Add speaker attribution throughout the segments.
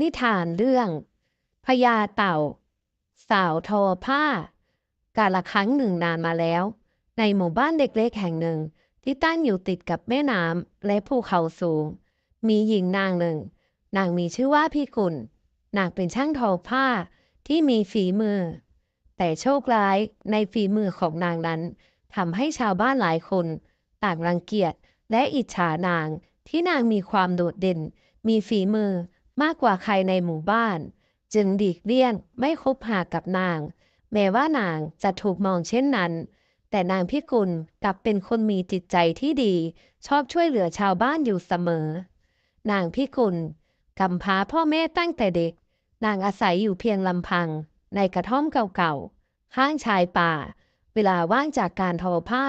Speaker 1: นิทานเรื่องพญาเต่า สาวทอผ้า กาลครั้งหนึ่งนานมาแล้ว ในหมู่บ้านเล็กๆแห่งหนึ่งที่ตั้งอยู่ติดกับแม่น้ำและภูเขาสูง มีหญิงนางหนึ่ง นางมีชื่อว่าพี่กุลนางเป็นช่างทอผ้าที่มีฝีมือ แต่โชคร้ายในฝีมือของนางนั้นทำให้ชาวบ้านหลายคน ต่างรังเกียจและอิจฉานางที่นางมีความโดดเด่น มีฝีมือ มากกว่าใครในหมู่บ้าน จึงหลีกเลี่ยงไม่คบหากับนาง แม้ว่านางจะถูกมองเช่นนั้น แต่นางพิกุลกลับเป็นคนมีจิตใจที่ดี ชอบช่วยเหลือชาวบ้านอยู่เสมอ นางพิกุลกำพร้าพ่อแม่ตั้งแต่เด็ก นางอาศัยอยู่เพียงลำพัง ในกระท่อมเก่าๆข้างชายป่า เวลาว่างจากการทอผ้า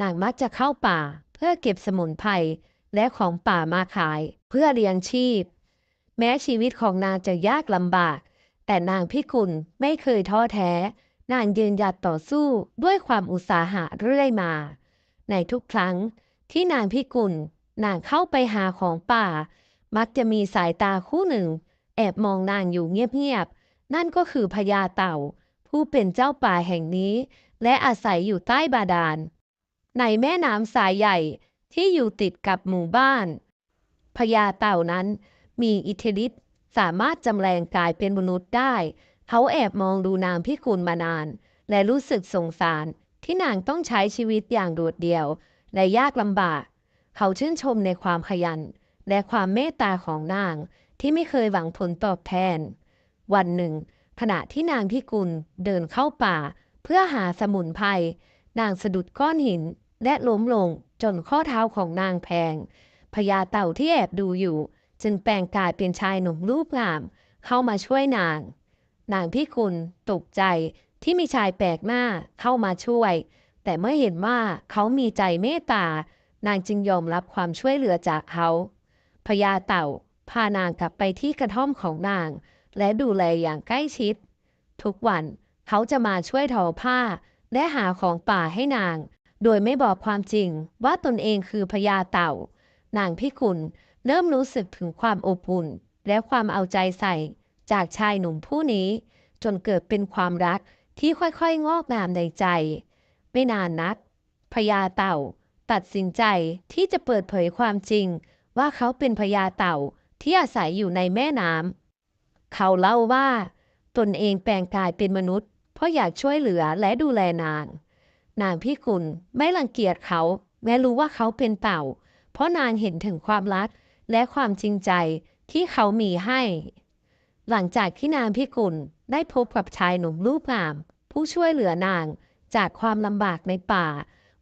Speaker 1: นางมักจะเข้าป่า เพื่อเก็บสมุนไพรและของป่ามาขาย เพื่อเลี้ยงชีพ แม้ชีวิตของนางจะยากลำบาก แต่นางพิกุลไม่เคยท้อแท้ นางยืนหยัดต่อสู้ด้วยความอุตสาหะเรื่อยมา ในทุกครั้งที่นางพิกุลนางเข้าไปหาของป่า มักจะมีสายตาคู่หนึ่ง แอบมองนางอยู่เงียบๆ นั่นก็คือพญาเต่า ผู้เป็นเจ้าป่าแห่งนี้ และอาศัยอยู่ใต้บาดาล ในแม่น้ำสายใหญ่ที่อยู่ติดกับหมู่บ้านพญาเต่านั้น มีอิทธิฤทธิ์สามารถจำแรงกายเป็นมนุษย์ได้ เขาแอบมองดูนางพิกุลมานาน และรู้สึกสงสารที่นางต้องใช้ชีวิตอย่างโดดเดี่ยว และยากลำบาก เขาชื่นชมในความขยัน และความเมตตาของนางที่ไม่เคยหวังผลตอบแทน วันหนึ่ง ขณะที่นางพิกุลเดินเข้าป่า เพื่อหาสมุนไพรนางสะดุดก้อนหินและล้มลงจนข้อเท้าของนางแพงพญาเต่าที่แอบดูอยู่ จึงแปลงกายเป็นชายหนุ่มรูปงาม เข้ามาช่วยนาง นางพิกุลตกใจที่มีชายแปลกหน้าเข้ามาช่วย แต่เมื่อเห็นว่าเขามีใจเมตตานางจึงยอมรับความช่วยเหลือจากเขาพญาเต่า พานางกลับไปที่กระท่อมของนาง และดูแลอย่างใกล้ชิด ทุกวันเขาจะมาช่วยทอผ้า และหาของป่าให้นาง โดยไม่บอกความจริงว่าตนเองคือพญาเต่า นางพิกุล เริ่มรู้สึกถึงความอบอุ่น และความเอาใจใส่จากชายหนุ่มผู้นี้ จนเกิดเป็นความรักที่ค่อยๆ งอกงามในใจ ไม่นานนักพญาเต่า ตัดสินใจที่จะเปิดเผยความจริง ว่าเขาเป็นพญาเต่าที่อาศัยอยู่ในแม่น้ำเขาเล่าว่า ตนเองแปลงกายเป็นมนุษย์ เพราะอยากช่วยเหลือและดูแลนาง นางพิกุลไม่รังเกียจเขา แม้รู้ว่าเขาเป็นเต่า เพราะนางเห็นถึงความรัก และความจริงใจที่เขามีให้ หลังจากที่นางพิกุลได้พบกับชายหนุ่มรูปงาม ผู้ช่วยเหลือนางจากความลำบากในป่า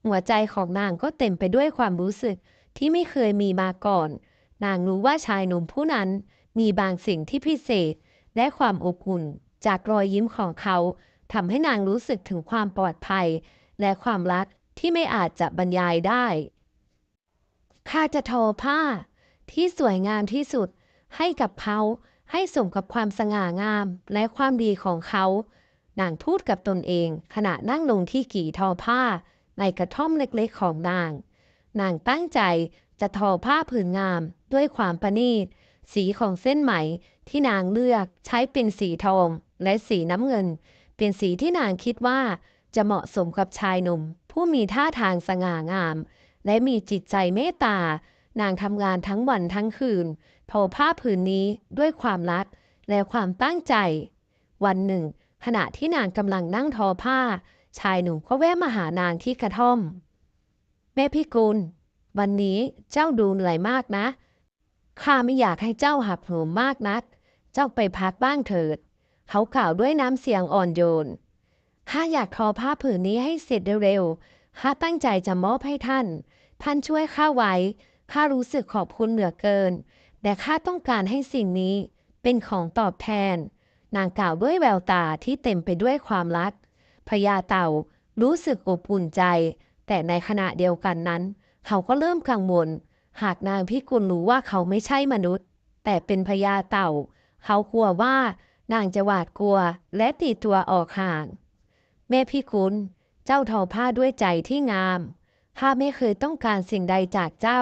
Speaker 1: หัวใจของนางก็เต็มไปด้วยความรู้สึกที่ไม่เคยมีมาก่อน นางรู้ว่าชายหนุ่มผู้นั้นมีบางสิ่งที่พิเศษ และความอบอุ่นจากรอยยิ้มของเขาทำให้นางรู้สึกถึงความปลอดภัย และความรักที่ไม่อาจจะบรรยายได้ ข้าจะทอผ้า ที่สวยงามที่สุดให้กับเขาให้สมกับความสง่างามและความดีของเขานางพูดกับตนเอง ขณะนั่งลงที่กี่ทอผ้า ในกระท่อมเล็กๆของนาง นางตั้งใจจะทอผ้าผืนงามด้วยความประณีต สีของเส้นไหมที่นางเลือกใช้เป็นสีทองและสีน้ำเงิน เป็นสีที่นางคิดว่าจะเหมาะสมกับชายหนุ่ม ผู้มีท่าทางสง่างาม และมีจิตใจเมตตา นางทำงานทั้งวันทั้งคืนทอผ้าผืนนี้ด้วยความรักและความตั้งใจ วันหนึ่ง ขณะที่นางกำลังนั่งทอผ้า ชายหนุ่มก็แวะมาหานางที่กระท่อม แม่พี่กุล วันนี้เจ้าดูเหนื่อยมากนะ ข้าไม่อยากให้เจ้าหักโหมมากนัก เจ้าไปพักบ้างเถิด เขากล่าวด้วยน้ำเสียงอ่อนโยน ข้าอยากทอผ้าผืนนี้ให้เสร็จเร็วๆข้าตั้งใจจะมอบให้ท่าน ท่านช่วยข้าไว้ ข้ารู้สึกขอบคุณเหลือเกิน แต่ข้าต้องการให้สิ่งนี้เป็นของตอบแทน นางกล่าวด้วยแววตาที่เต็มไปด้วยความรัก พญาเต่ารู้สึกอบอุ่นใจ แต่ในขณะเดียวกันนั้น เขาก็เริ่มกังวล หากนางพิกุลรู้ว่าเขาไม่ใช่มนุษย์ แต่เป็นพญาเต่า เขากลัวว่านางจะหวาดกลัวและตีตัวออกห่าง แม่พี่คุณ เจ้าทอผ้าด้วยใจที่งามข้าไม่เคยต้องการสิ่งใดจากเจ้า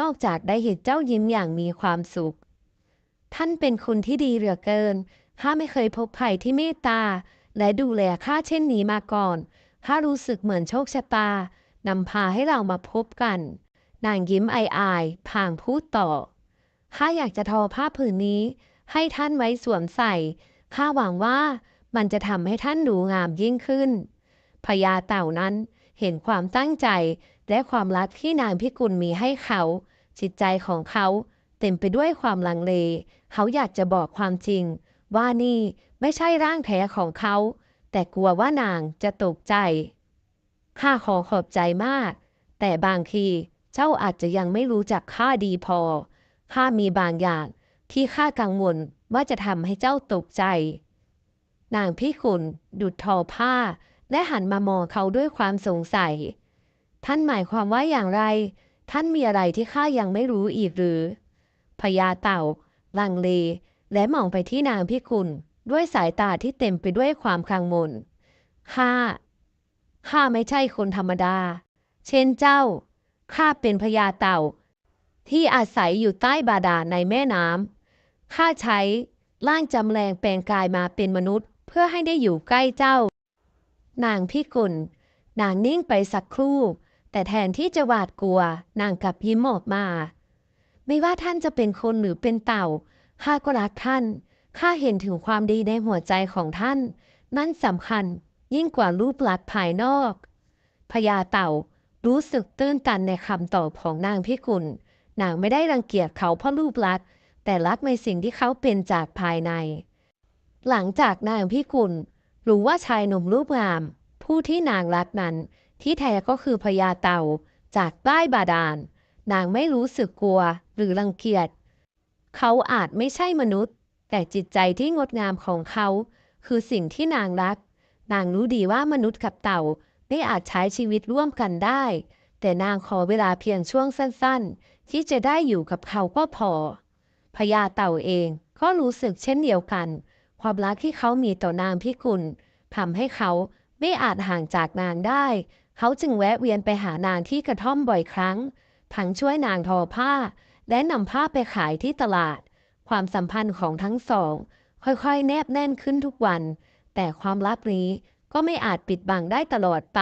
Speaker 1: นอกจากได้เห็นเจ้ายิ้มอย่างมีความสุข ท่านเป็นคนที่ดีเหลือเกิน ข้าไม่เคยพบใครที่เมตตา และดูแลข้าเช่นนี้มาก่อน ข้ารู้สึกเหมือนโชคชะตานำพาให้เรามาพบกัน นางยิ้มอายๆพางพูดต่อ ข้าอยากจะทอผ้าผืนนี้ ให้ท่านไว้สวมใส่ ข้าหวังว่ามันจะทำให้ท่านดูงามยิ่งขึ้นพญาเต่านั้นเห็นความตั้งใจ และความรักที่นางพิกุลมีให้เขา จิตใจของเขาเต็มไปด้วยความลังเล เขาอยากจะบอกความจริง ว่านี่ไม่ใช่ร่างแท้ของเขา แต่กลัวว่านางจะตกใจ ข้าขอขอบใจมาก แต่บางทีเจ้าอาจจะยังไม่รู้จักข้าดีพอ ข้ามีบางอย่างที่ข้ากังวลว่าจะทำให้เจ้าตกใจ นางพี่ขุนดุดทอผ้า และหันมามองเขาด้วยความสงสัย ท่านหมายความว่าอย่างไร ท่านมีอะไรที่ข้ายังไม่รู้อีกหรือ พญาเต่า ลังเล และมองไปที่นางพี่คุณด้วยสายตาที่เต็มไปด้วยความกังวลข้า ข้าไม่ใช่คนธรรมดา เช่นเจ้า ข้าเป็นพญาเต่า ที่อาศัยอยู่ใต้บาดาลในแม่น้ำข้าใช้ร่างจำแรงแปลงกายมาเป็นมนุษย์ เพื่อให้ได้อยู่ใกล้เจ้า นางพี่กุลนางนิ่งไปสักครู่ แต่แทนที่จะหวาดกลัวนางกลับยิ้มออกมา ไม่ว่าท่านจะเป็นคนหรือเป็นเต่าข้าก็รักท่านข้าเห็นถึงความดีในหัวใจของท่าน นั่นสำคัญยิ่งกว่ารูปลักษณ์ภายนอกพญาเต่ารู้สึกตื้นตันในคำตอบของนางพิกุล นางไม่ได้รังเกียจเขาเพราะรูปลักษณ์แต่รักในสิ่งที่เขาเป็นจากภายใน หลังจากนางพิกุลรู้ว่าชายหนุ่มรูปงาม ผู้ที่นางรักนั้น ที่แท้ก็คือพญาเต่าจากใต้บาดาล นางไม่รู้สึกกลัวหรือรังเกียจ เขาอาจไม่ใช่มนุษย์ แต่จิตใจที่งดงามของเขา คือสิ่งที่นางรัก นางรู้ดีว่ามนุษย์กับเต่าไม่อาจใช้ชีวิตร่วมกันได้ แต่นางขอเวลาเพียงช่วงสั้นๆ ที่จะได้อยู่กับเขาก็พอพญาเต่าเองก็รู้สึกเช่นเดียวกัน ความรักที่เขามีต่อนางพิกุลทำให้เขาไม่อาจห่างจากนางได้ เขาจึงแวะเวียนไปหานางที่กระท่อมบ่อยครั้ง ทั้งช่วยนางทอผ้า และนำผ้าไปขายที่ตลาด ความสัมพันธ์ของทั้งสอง ค่อยๆ แนบแน่นขึ้นทุกวัน แต่ความลับนี้ก็ไม่อาจปิดบังได้ตลอดไป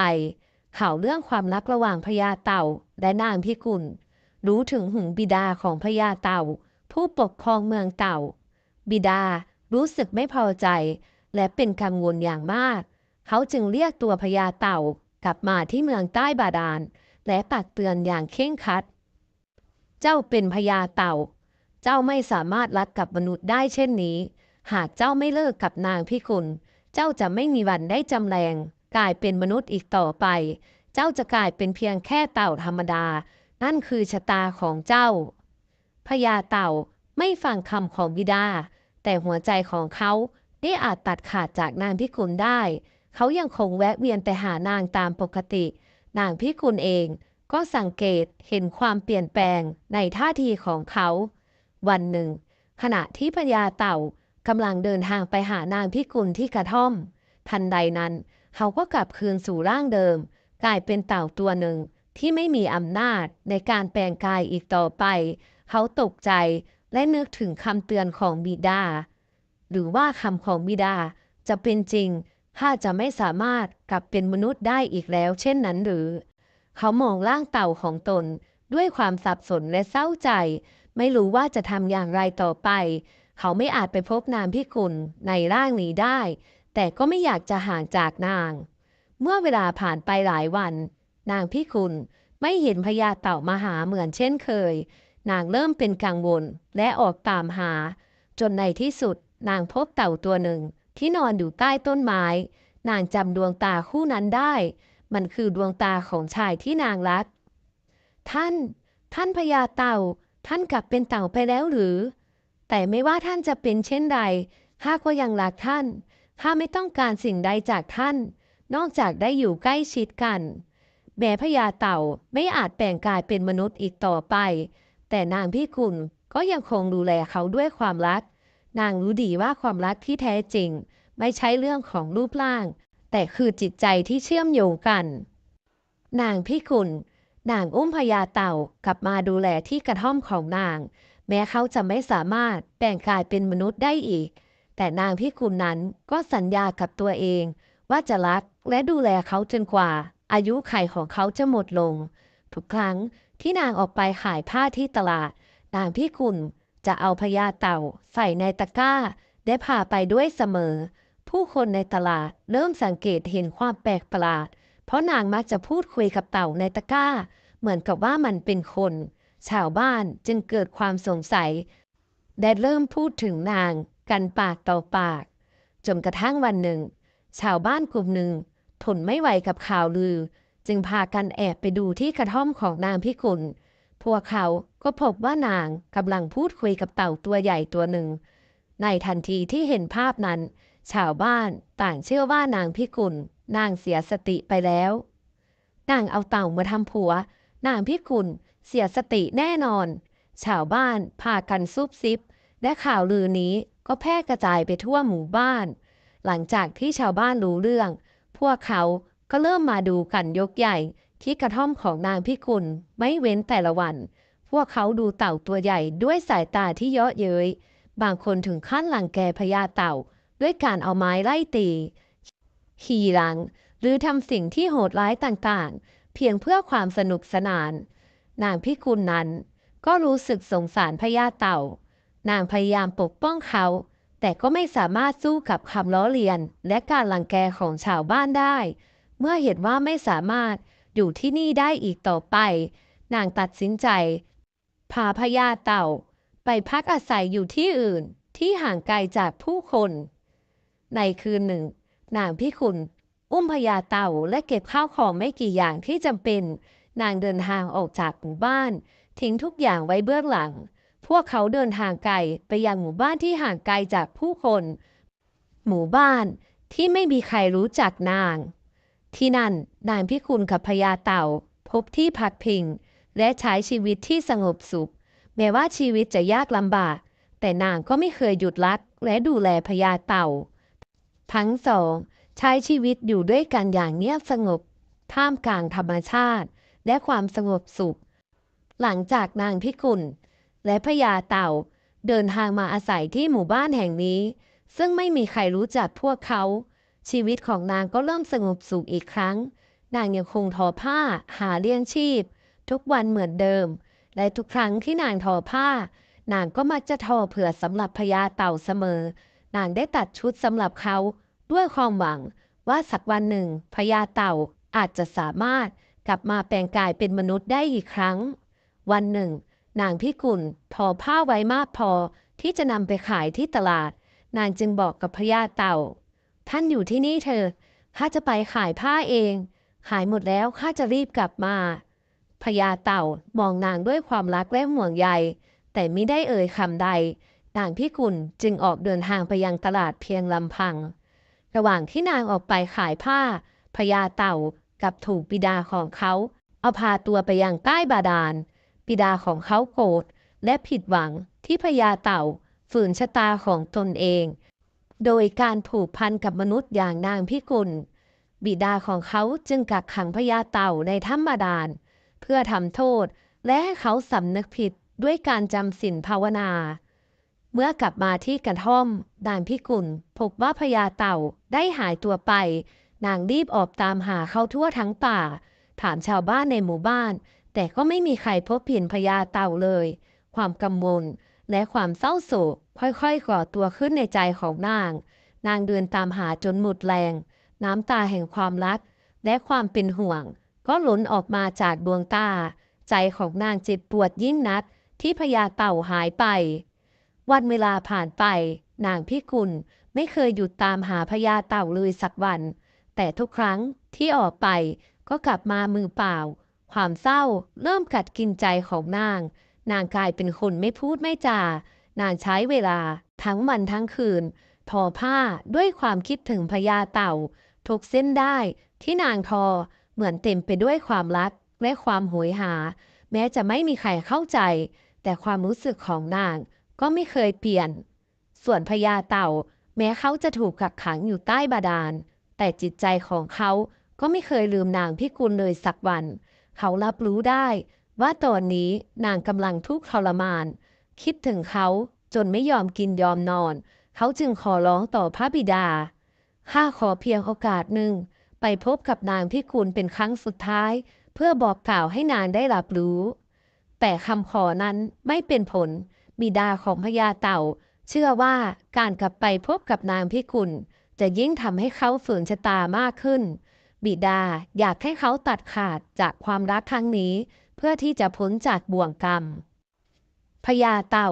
Speaker 1: ข่าวเรื่องความรักระหว่างพญาเต่าและนางพิกุล รู้ถึงหึงบิดาของพญาเต่า ผู้ปกครองเมืองเต่า บิดารู้สึกไม่พอใจ และเป็นกังวลอย่างมาก เขาจึงเรียกตัวพญาเต่า กลับมาที่เมืองใต้บาดาล และตักเตือนอย่างเคร่งครัด เจ้าเป็นพญาเต่า เจ้าไม่สามารถรักกับมนุษย์ได้เช่นนี้ หากเจ้าไม่เลิกกับนางพิกุลเจ้าจะไม่มีวันได้จำแรง กลายเป็นมนุษย์อีกต่อไป เจ้าจะกลายเป็นเพียงแค่เต่าธรรมดา นั่นคือชะตาของเจ้า พญาเต่าไม่ฟังคำของบิดา แต่หัวใจของเขาได้อาจตัดขาดจากนางพิกุลได้ เขายังคงแวะเวียนไปหานางตามปกติ นางพิกุลเองก็สังเกตเห็นความเปลี่ยนแปลงในท่าทีของเขา วันหนึ่ง ขณะที่พญาเต่ากำลังเดินทางไปหานางพิกุลที่กระท่อม ทันใดนั้น เขาก็กลับคืนสู่ร่างเดิม กลายเป็นเต่าตัวหนึ่งที่ไม่มีอำนาจในการแปลงกายอีกต่อไป เขาตกใจและนึกถึงคำเตือนของบิดา หรือว่าคำของบิดาจะเป็นจริง ข้าจะไม่สามารถกลับเป็นมนุษย์ได้อีกแล้ว เช่นนั้นหรือ เขามองร่างเต่าของตน ด้วยความสับสนและเศร้าใจ ไม่รู้ว่าจะทำอย่างไรต่อไป เขาไม่อาจไปพบนางพิกุลในร่างนี้ได้ แต่ก็ไม่อยากจะห่างจากนาง เมื่อเวลาผ่านไปหลายวัน นางพิกุลไม่เห็นพญาเต่ามาหาเหมือนเช่นเคย นางเริ่มเป็นกังวลและออกตามหา จนในที่สุดนางพบเต่าตัวหนึ่ง ที่นอนอยู่ใต้ต้นไม้ นางจำดวงตาคู่นั้นได้ มันคือดวงตาของชายที่นางรัก ท่าน ท่านพญาเต่า ท่านกลับเป็นเต่าไปแล้วหรือ แต่ไม่ว่าท่านจะเป็นเช่นใดข้าก็ยังรักท่านข้าไม่ต้องการสิ่งใดจากท่าน นอกจากได้อยู่ใกล้ชิดกัน แม้พญาเต่าไม่อาจแปลงกายเป็นมนุษย์อีกต่อไป แต่นางพี่คุณก็ยังคงดูแลเขาด้วยความรัก นางรู้ดีว่าความรักที่แท้จริง ไม่ใช่เรื่องของรูปร่าง แต่คือจิตใจที่เชื่อมโยงกัน นางพี่คุณนางอุ้มพญาเต่ากลับมาดูแลที่กระท่อมของนาง แม้เขาจะไม่สามารถแปลงกายเป็นมนุษย์ได้อีก แต่นางพิกุลนั้นก็สัญญากับตัวเอง ว่าจะรักและดูแลเขาจนกว่า อายุไขของเขาจะหมดลง ทุกครั้งที่นางออกไปขายผ้าที่ตลาด นางพิกุล จะเอาพญาเต่าใส่ในตะกร้า ได้พาไปด้วยเสมอ ผู้คนในตลาดเริ่มสังเกตเห็นความแปลกประหลาด เพราะนางมักจะพูดคุยกับเต่าในตะกร้า เหมือนกับว่ามันเป็นคน ชาวบ้านจึงเกิดความสงสัย ได้เริ่มพูดถึงนางกันปากต่อปาก จนกระทั่งวันหนึ่ง ชาวบ้านกลุ่มหนึ่งทนไม่ไหวกับข่าวลือ จึงพากันแอบไปดูที่กระท่อมของนางพิกุล พวกเขาก็พบว่านางกำลังพูดคุยกับเต่าตัวใหญ่ตัวหนึ่ง ในทันทีที่เห็นภาพนั้น ชาวบ้านต่างเชื่อว่านางพิกุล นางเสียสติไปแล้ว นางเอาเต่ามาทำผัว นางพิกุลเสียสติแน่นอน ชาวบ้านพากันซุบซิบ และข่าวลือนี้ก็แพร่กระจายไปทั่วหมู่บ้าน หลังจากที่ชาวบ้านรู้เรื่อง พวกเขาก็เริ่มมาดูกันยกใหญ่ ที่กระท่อมของนางพิกุลไม่เว้นแต่ละวัน พวกเขาดูเต่าตัวใหญ่ด้วยสายตาที่เยาะเย้ย บางคนถึงขั้นหลังแกพญาเต่า ด้วยการเอาไม้ไล่ตีขี่หลัง หรือทำสิ่งที่โหดร้ายต่างๆ เพียงเพื่อความสนุกสนาน นางพิกุลนั้น ก็รู้สึกสงสารพญาเต่า นางพยายามปกป้องเขา แต่ก็ไม่สามารถสู้กับคำล้อเลียน และการหลังแกของชาวบ้านได้ เมื่อเห็นว่าไม่สามารถ อยู่ที่นี่ได้อีกต่อไป นางตัดสินใจ พาพญาเต่า ไปพักอาศัยอยู่ที่อื่นที่ห่างไกลจากผู้คน ในคืนหนึ่ง นางพิคุณ อุ้มพญาเต่าและเก็บข้าวของไม่กี่อย่างที่จำเป็น นางเดินทางออกจากหมู่บ้าน ทิ้งทุกอย่างไว้เบื้องหลัง พวกเขาเดินทางไกลไปยังหมู่บ้านที่ห่างไกลจากผู้คน หมู่บ้านที่ไม่มีใครรู้จักนาง ที่นั่นนางพิคุณกับพญาเต่า พบที่พักพิง และใช้ชีวิตที่สงบสุข แม้ว่าชีวิตจะยากลำบาก แต่นางก็ไม่เคยหยุดรักและดูแลพญาเต่า ทั้งสองใช้ชีวิตอยู่ด้วยกันอย่างเงียบสงบ ท่ามกลางธรรมชาติ และความสงบสุข หลังจากนางพิกุลและพญาเต่า เดินทางมาอาศัยที่หมู่บ้านแห่งนี้ ซึ่งไม่มีใครรู้จักพวกเขา ชีวิตของนางก็เริ่มสงบสุขอีกครั้ง นางยังคงทอผ้าหาเลี้ยงชีพ ทุกวันเหมือนเดิม และทุกครั้งที่นางทอผ้า นางก็มักจะทอเผื่อสำหรับพญาเต่าเสมอ นางได้ตัดชุดสำหรับเขาด้วยความหวังว่าสักวันหนึ่งพญาเต่าอาจจะสามารถกลับมาแปลงกายเป็นมนุษย์ได้อีกครั้ง วันหนึ่ง นางพิกุลทอผ้าไว้มากพอที่จะนำไปขายที่ตลาด นางจึงบอกกับพญาเต่า ท่านอยู่ที่นี่เถอะข้าจะไปขายผ้าเอง ขายหมดแล้วข้าจะรีบกลับมาพญาเต่ามองนางด้วยความรักและห่วงใย แต่ไม่ได้เอ่ยคำใดนางพิกุลจึงออกเดินทางไปยังตลาดเพียงลำพัง ระหว่างที่นางออกไปขายผ้าพญาเต่ากับถูกบิดาของเขา เอาพาตัวไปยังใต้บาดาลบิดาของเขาโกรธและผิดหวังที่พญาเต่าฝืนชะตาของตนเอง โดยการผูกพันกับมนุษย์อย่างนางพิกุล บิดาของเขาจึงกักขังพญาเต่าในถ้ำบาดาล เพื่อทำโทษและให้เขาสำนึกผิดด้วยการจำศีลภาวนา เมื่อกลับมาที่กระท่อมนางพิกุลพบว่าพญาเต่าได้หายตัวไป นางรีบออกตามหาเขาทั่วทั้งป่า ถามชาวบ้านในหมู่บ้าน แต่ก็ไม่มีใครพบเห็นพญาเต่าเลย ความกังวล และความเศร้าโศกค่อยๆก่อตัวขึ้นในใจของนาง นางเดินตามหาจนหมดแรง น้ำตาแห่งความรัก และความเป็นห่วง ก็หล่นออกมาจากดวงตา ใจของนางเจ็บปวดยิ่งนักที่พญาเต่าหายไป วันเวลาผ่านไป นางพิกุลไม่เคยหยุดตามหาพญาเต่าเลยสักวัน แต่ทุกครั้งที่ออกไปก็กลับมามือเปล่า ความเศร้าเริ่มกัดกินใจของนาง นางกลายเป็นคนไม่พูดไม่จา นางใช้เวลา ทั้งวันทั้งคืนทอผ้าด้วยความคิดถึงพญาเต่าทุกเส้นได้ที่นางทอเหมือนเต็มไปด้วยความรักและความโหยหา แม้จะไม่มีใครเข้าใจ แต่ความรู้สึกของนางก็ไม่เคยเปลี่ยน ส่วนพญาเต่า แม้เขาจะถูกกักขังอยู่ใต้บาดาล แต่จิตใจของเขาก็ไม่เคยลืมนางพิกุลเลยสักวัน เขารับรู้ได้ ว่าตอนนี้นางกำลังทุกข์ทรมาน คิดถึงเขาจนไม่ยอมกินยอมนอน เขาจึงขอร้องต่อพระบิดา ข้าขอเพียงโอกาสหนึ่ง ไปพบกับนางพิกุลเป็นครั้งสุดท้าย เพื่อบอกกล่าวให้นางได้รับรู้ แต่คำขอนั้นไม่เป็นผล บิดาของพญาเต่า เชื่อว่าการกลับไปพบกับนางพิกุลจะยิ่งทำให้เขาฝืนชะตามากขึ้น บิดาอยากให้เขาตัดขาดจากความรักครั้งนี้ พื่อที่จะพ้นจากบ่วงกรรมพญาเต่า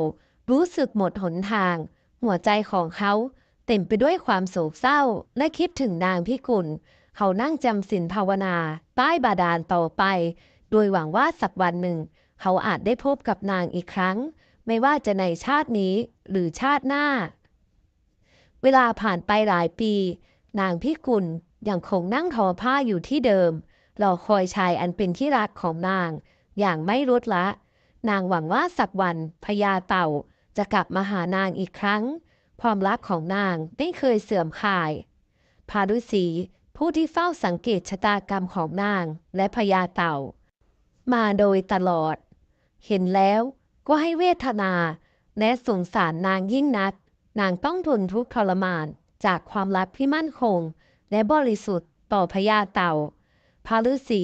Speaker 1: รู้สึกหมดหนทาง หัวใจของเขาเต็มไปด้วยความโศกเศร้าและคิดถึงนางพิกุล เขานั่งจำศีลภาวนาใต้บาดาลต่อไป โดยหวังว่าสักวันหนึ่ง เขาอาจได้พบกับนางอีกครั้ง ไม่ว่าจะในชาตินี้หรือชาติหน้า เวลาผ่านไปหลายปี นางพิกุลยังคงนั่งทอผ้าอยู่ที่เดิมรอคอยชายอันเป็นที่รักของนาง อย่างไม่ลดละ นางหวังว่าสักวันพญาเต่าจะกลับมาหานางอีกครั้ง ความรักของนางไม่เคยเสื่อมคลาย พารุษีผู้ที่เฝ้าสังเกตชะตากรรมของนางและพญาเต่า มาโดยตลอด เห็นแล้วก็ให้เวทนาและสงสารนางยิ่งนัก นางต้องทนทุกข์ทรมานจากความรักที่มั่นคง และบริสุทธิ์ต่อพญาเต่าพาฤาษี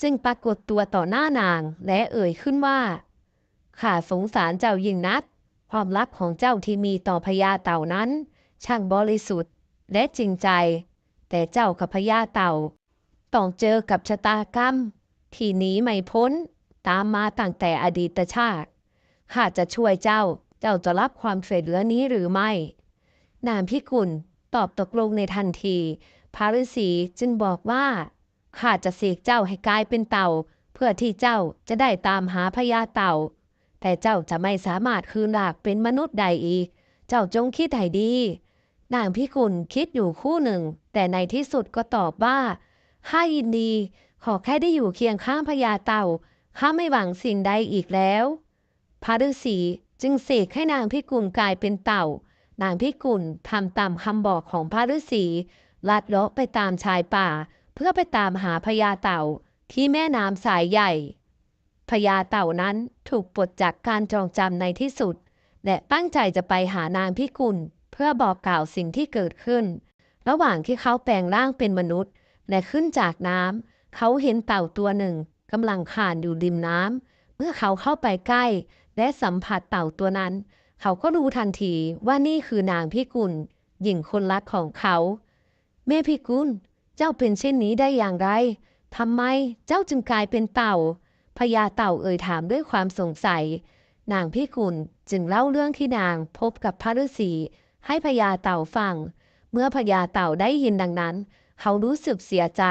Speaker 1: จึงปรากฏตัวต่อหน้านางและเอ่ยขึ้นว่า ข้าสงสารเจ้ายิ่งนัก ความรักของเจ้าที่มีต่อพญาเต่านั้น ช่างบริสุทธิ์และจริงใจ แต่เจ้ากับพญาเต่า ต้องเจอกับชะตากรรม ที่หนีไม่พ้น ตามมาตั้งแต่อดีตชาติ ข้าจะช่วยเจ้า เจ้าจะรับความช่วยเหลือนี้หรือไม่ นางพิกุลตอบตกลงในทันที พระฤาษีจึงบอกว่า ข้าจะเสกเจ้าให้กลายเป็นเต่า เพื่อที่เจ้าจะได้ตามหาพญาเต่า แต่เจ้าจะไม่สามารถคืนหลากเป็นมนุษย์ใดอีก เจ้าจงคิดให้ดี นางพิกุลคิดอยู่คู่หนึ่ง แต่ในที่สุดก็ตอบว่าข้ายินดี ขอแค่ได้อยู่เคียงข้างพญาเต่าข้าไม่หวังสิ่งใดอีกแล้ว พระฤาษีจึงเสกให้นางพิกุลกลายเป็นเต่า นางพิกุลทำตามคำบอกของพระฤาษีลัดเลาะไปตามชายป่า เพื่อไปตามหาพญาเต่าที่แม่น้ำสายใหญ่พญาเต่านั้นถูกปลดจากการจองจำในที่สุด และตั้งใจจะไปหานางพิกุล เพื่อบอกกล่าวสิ่งที่เกิดขึ้น ระหว่างที่เขาแปลงร่างเป็นมนุษย์ และขึ้นจากน้ำเขาเห็นเต่าตัวหนึ่งกำลังข่านอยู่ริมน้ำเมื่อเขาเข้าไปใกล้ และสัมผัสเต่าตัวนั้น เขาก็รู้ทันทีว่านี่คือนางพิกุลหญิงคนรักของเขา แม่พิกุล เจ้าเป็นเช่นนี้ได้อย่างไรทำไมเจ้าจึงกลายเป็นเต่าพญาเต่าเอ่ยถามด้วยความสงสัย นางพิกุลจึงเล่าเรื่องที่นางพบกับพระฤาษีให้พญาเต่าฟัง เมื่อพญาเต่าได้ยินดังนั้น เขารู้สึกเสียใจ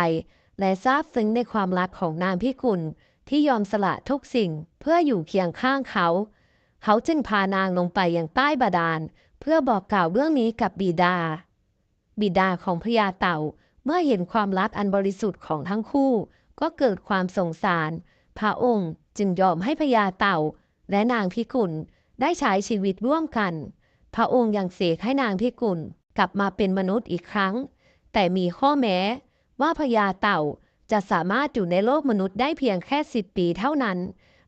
Speaker 1: และซาบซึ้งในความรักของนางพิกุลที่ยอมสละทุกสิ่งเพื่ออยู่เคียงข้างเขา เขาจึงพานางลงไปยังใต้บาดาล เพื่อบอกกล่าวเรื่องนี้กับบิดา บิดาของพญาเต่า เมื่อเห็นความรักอันบริสุทธิ์ของทั้งคู่ ก็เกิดความสงสาร พระองค์จึงยอมให้พญาเต่า และนางพิกุลได้ใช้ชีวิตร่วมกัน พระองค์ยังเสกให้นางพิกุลกลับมาเป็นมนุษย์อีกครั้ง แต่มีข้อแม้ ว่าพญาเต่าจะสามารถอยู่ในโลกมนุษย์ได้เพียงแค่สิบปีเท่านั้น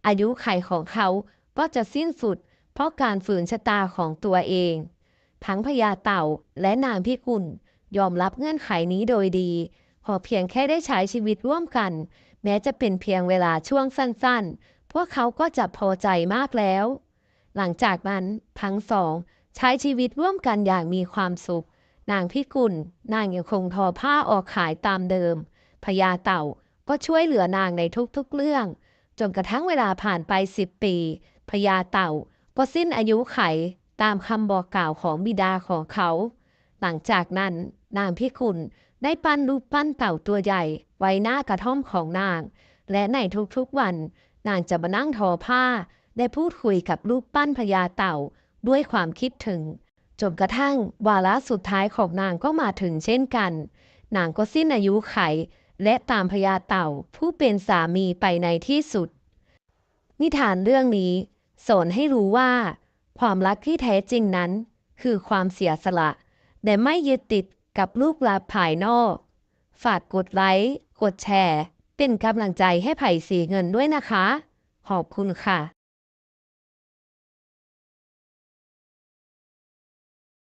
Speaker 1: อายุไขของเขาก็จะสิ้นสุด เพราะการฝืนชะตาของตัวเอง ทั้งพญาเต่าและนางพิกุล ยอมรับเงื่อนไขนี้โดยดีขอเพียงแค่ได้ใช้ชีวิตร่วมกัน แม้จะเป็นเพียงเวลาช่วงสั้นๆ พวกเขาก็จะพอใจมากแล้ว หลังจากนั้นทั้งสอง ใช้ชีวิตร่วมกันอย่างมีความสุข นางพิกุล นางยังคงทอผ้าออกขายตามเดิมพญาเต่าก็ช่วยเหลือนางในทุกๆเรื่อง จนกระทั่งเวลาผ่านไปสิบปีพญาเต่าก็สิ้นอายุไขตามคำบอกกล่าวของบิดาของเขา หลังจากนั้น นางพิกุลได้ปั้นรูปปั้นเต่าตัวใหญ่ ไว้หน้ากระท่อมของนาง และในทุกๆวัน นางจะมานั่งทอผ้า ได้พูดคุยกับรูปปั้นพญาเต่าด้วยความคิดถึง จนกระทั่งวาระสุดท้ายของนางก็มาถึงเช่นกัน นางก็สิ้นอายุไข และตามพญาเต่าผู้เป็นสามีไปในที่สุด นิทานเรื่องนี้ สอนให้รู้ว่า ความรักที่แท้จริงนั้น คือความเสียสละแต่ไม่ยึดติด กับลูกหลาภายนอก ฝากกดไลค์ กดแชร์ เป็นกำลังใจให้ไผ่สีเงินด้วยนะคะ ขอบคุณค่ะ